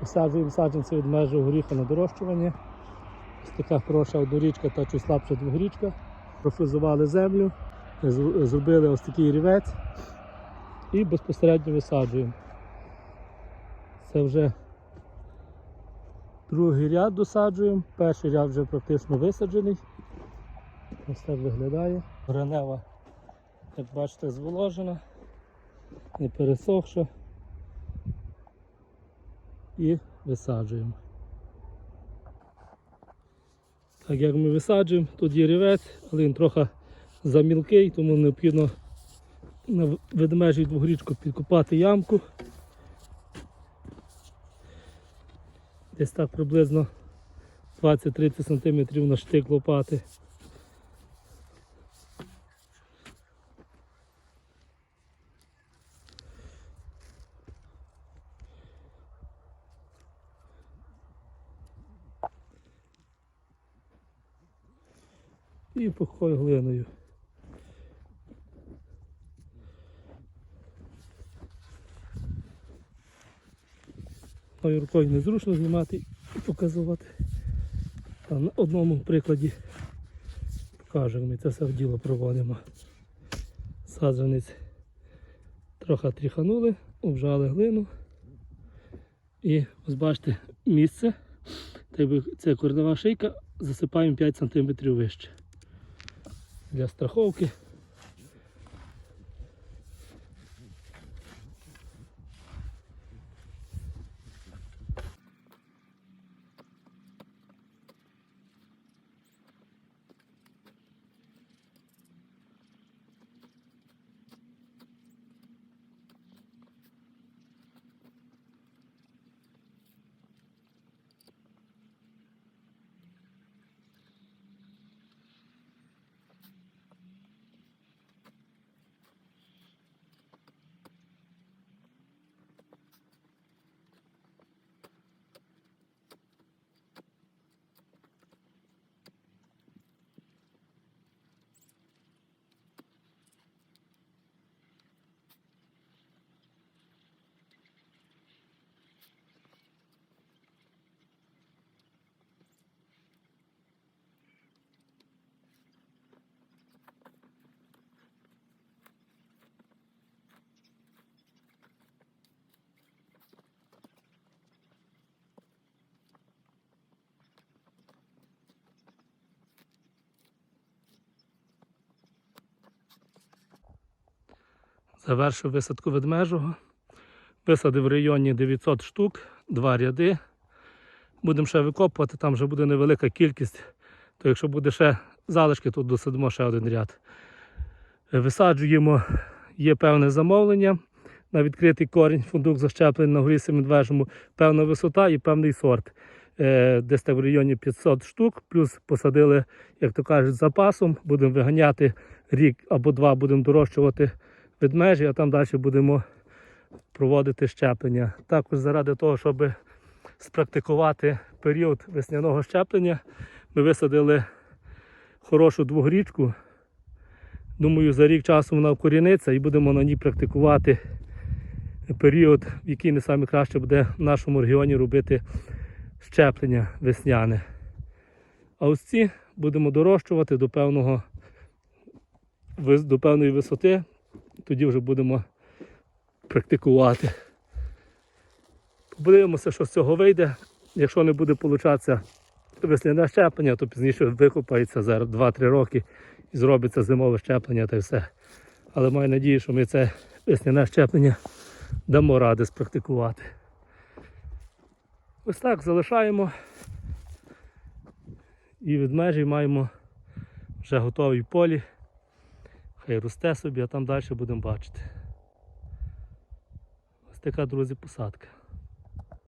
Висаджуємо саджанці від межі горіха на дорощування. Ось така хороша однорічка та чуть слабша двогорічка. Профризували землю, зробили ось такий рівець і безпосередньо висаджуємо. Це вже другий ряд досаджуємо. Перший ряд вже практично висаджений. Ось так виглядає. Гранева, як бачите, зволожена, не пересохша. І висаджуємо. Так як ми висаджуємо, тут є рівець, але він трохи замілкий, тому необхідно на ведмежій двогрічку підкопати ямку. Десь так приблизно 20-30 см на штик лопати. І пухою глиною. Мою рукою незручно знімати і показувати. А на одному прикладі покажемо, ми це все в діло проводимо. Саджанець трохи тріханули, обжали глину. І ось бачите місце, це корнева шийка, засипаємо 5 см вище. Для страховки. Завершив висадку ведмежого. Висадив в районі 900 штук, два ряди. Будемо ще викопувати, там вже буде невелика кількість. То якщо буде ще залишки, то досадимо ще один ряд. Висаджуємо, є певне замовлення на відкритий корінь, фундук защеплений на горі медвежому, певна висота і певний сорт. Е, Десь так в районі 500 штук, плюс посадили, як то кажуть, запасом. Будемо виганяти рік або два, будемо дорощувати ведмежі, а там далі будемо проводити щеплення. Також заради того, щоб спрактикувати період весняного щеплення, ми висадили хорошу двогрічку. Думаю, за рік часу вона вкоріниться і будемо на ній практикувати період, в який не саме краще буде в нашому регіоні робити щеплення весняне. А ось ці будемо дорощувати до певного до певної висоти, тоді вже будемо практикувати. Подивимося, що з цього вийде. Якщо не буде получатися весняне щеплення, то пізніше викопається за 2-3 роки і зробиться зимове щеплення та все. Але маю надію, що ми це весняне щеплення дамо ради спрактикувати. Ось так залишаємо. І від межі маємо вже готові полі. Хай росте собі, а там далі будемо бачити. Ось така, друзі, посадка.